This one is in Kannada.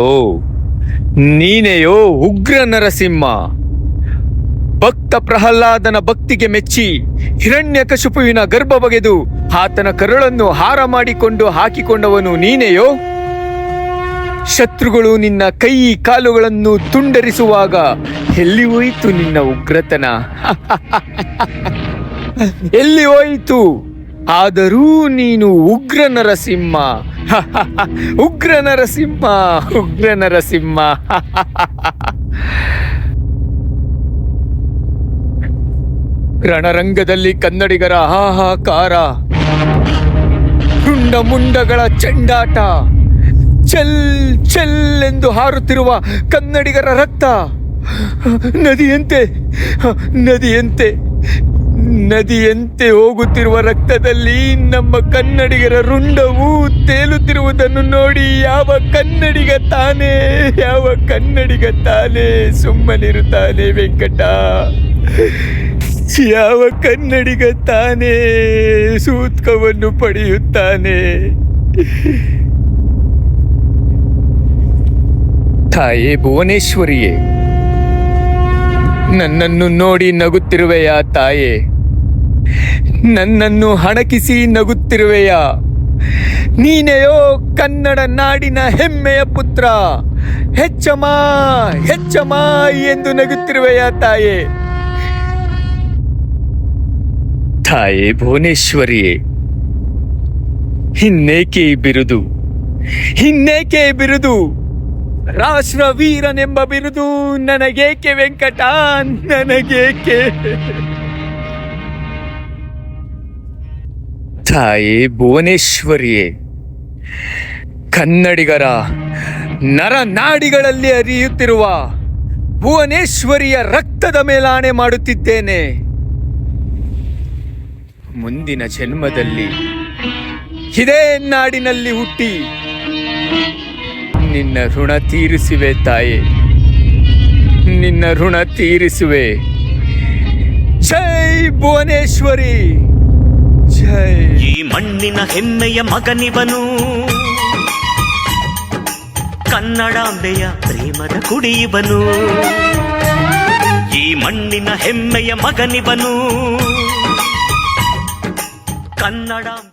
ಓ, ನೀನೆಯೋ ಉಗ್ರ ನರಸಿಂಹ. ಭಕ್ತ ಪ್ರಹ್ಲಾದನ ಭಕ್ತಿಗೆ ಮೆಚ್ಚಿ ಹಿರಣ್ಯಕಶಿಪುವಿನ ಗರ್ಭ ಬಗೆದು ಆತನ ಕರುಳನ್ನು ಹಾರ ಮಾಡಿಕೊಂಡು ಹಾಕಿಕೊಂಡವನು ನೀನೆಯೋ? ಶತ್ರುಗಳು ನಿನ್ನ ಕೈ ಕಾಲುಗಳನ್ನು ತುಂಡರಿಸುವಾಗ ಎಲ್ಲಿ ಹೋಯಿತು ನಿನ್ನ ಉಗ್ರತನ? ಎಲ್ಲಿ ಹೋಯಿತು? ಆದರೂ ನೀನು ಉಗ್ರ ನರಸಿಂಹ ಉಗ್ರ ನರಸಿಂಹ ಉಗ್ರ ನರಸಿಂಹ ರಣರಂಗದಲ್ಲಿ ಕನ್ನಡಿಗರ ಹಾಹಾಕಾರ. ರುಂಡ ಮುಂಡಗಳ ಚೆಂಡಾಟ. ಚಲ್, ಚೆಲ್ ಎಂದು ಹಾರುತ್ತಿರುವ ಕನ್ನಡಿಗರ ರಕ್ತ. ನದಿಯಂತೆ ನದಿಯಂತೆ. ನದಿಯಂತೆ ಹೋಗುತ್ತಿರುವ ರಕ್ತದಲ್ಲಿ ನಮ್ಮ ಕನ್ನಡಿಗರ ರುಂಡವು ತೇಲುತ್ತಿರುವುದನ್ನು ನೋಡಿ ಯಾವ ಕನ್ನಡಿಗ ತಾನೇ, ಯಾವ ಕನ್ನಡಿಗ ತಾನೇ ಸುಮ್ಮನಿರುತ್ತಾನೆ ವೆಂಕಟ. ಯಾವ ಕನ್ನಡಿಗ ತಾನೇ ಸೂತ್ಕವನ್ನು ಪಡೆಯುತ್ತಾನೆ. ತಾಯೇ ಭುವನೇಶ್ವರಿಯೇ, ನನ್ನನ್ನು ನೋಡಿ ನಗುತ್ತಿರುವೆಯಾ ತಾಯೇ? ನನ್ನನ್ನು ಹಣಕಿಸಿ ನಗುತ್ತಿರುವೆಯಾ. ನೀನೆಯೋ ಕನ್ನಡ ನಾಡಿನ ಹೆಮ್ಮೆಯ ಪುತ್ರ. ಹೆಚ್ಚಮ ಹೆಚ್ಚಮ ಎಂದು ನಗುತ್ತಿರುವೆಯಾ ತಾಯೇ. ತಾಯೇ ಭುವನೇಶ್ವರಿಯೇ, ಹಿನ್ನೇಕೆ ಬಿರುದು? ಹಿನ್ನೇಕೆ ಬಿರುದು? ರಾಷ್ಟ್ರ ವೀರನೆಂಬ ಬಿರುದು ನನಗೇಕೆ ವೆಂಕಟ? ನನಗೇಕೆ? ತಾಯಿ ಭುವನೇಶ್ವರಿಯೇ, ಕನ್ನಡಿಗರ ನರನಾಡಿಗಳಲ್ಲಿ ಅರಿಯುತ್ತಿರುವ ಭುವನೇಶ್ವರಿಯ ರಕ್ತದ ಮೇಲಾಣೆ ಮಾಡುತ್ತಿದ್ದೇನೆ. ಮುಂದಿನ ಜನ್ಮದಲ್ಲಿ ಇದೇ ನಾಡಿನಲ್ಲಿ ಹುಟ್ಟಿ ನಿನ್ನ ಋಣ ತೀರಿಸುವೆ ತಾಯೇ, ನಿನ್ನ ಋಣ ತೀರಿಸುವೆ. ಜೈ ಭುವನೇಶ್ವರಿ! ಈ ಮಣ್ಣಿನ ಹೆಮ್ಮೆಯ ಮಗನಿವನು. ಕನ್ನಡಾಂಬೆಯ ಪ್ರೇಮದ ಕುಡಿಯುವನು. ಈ ಮಣ್ಣಿನ ಹೆಮ್ಮೆಯ ಮಗನಿವನು. ಕನ್ನಡಾಂಬೆ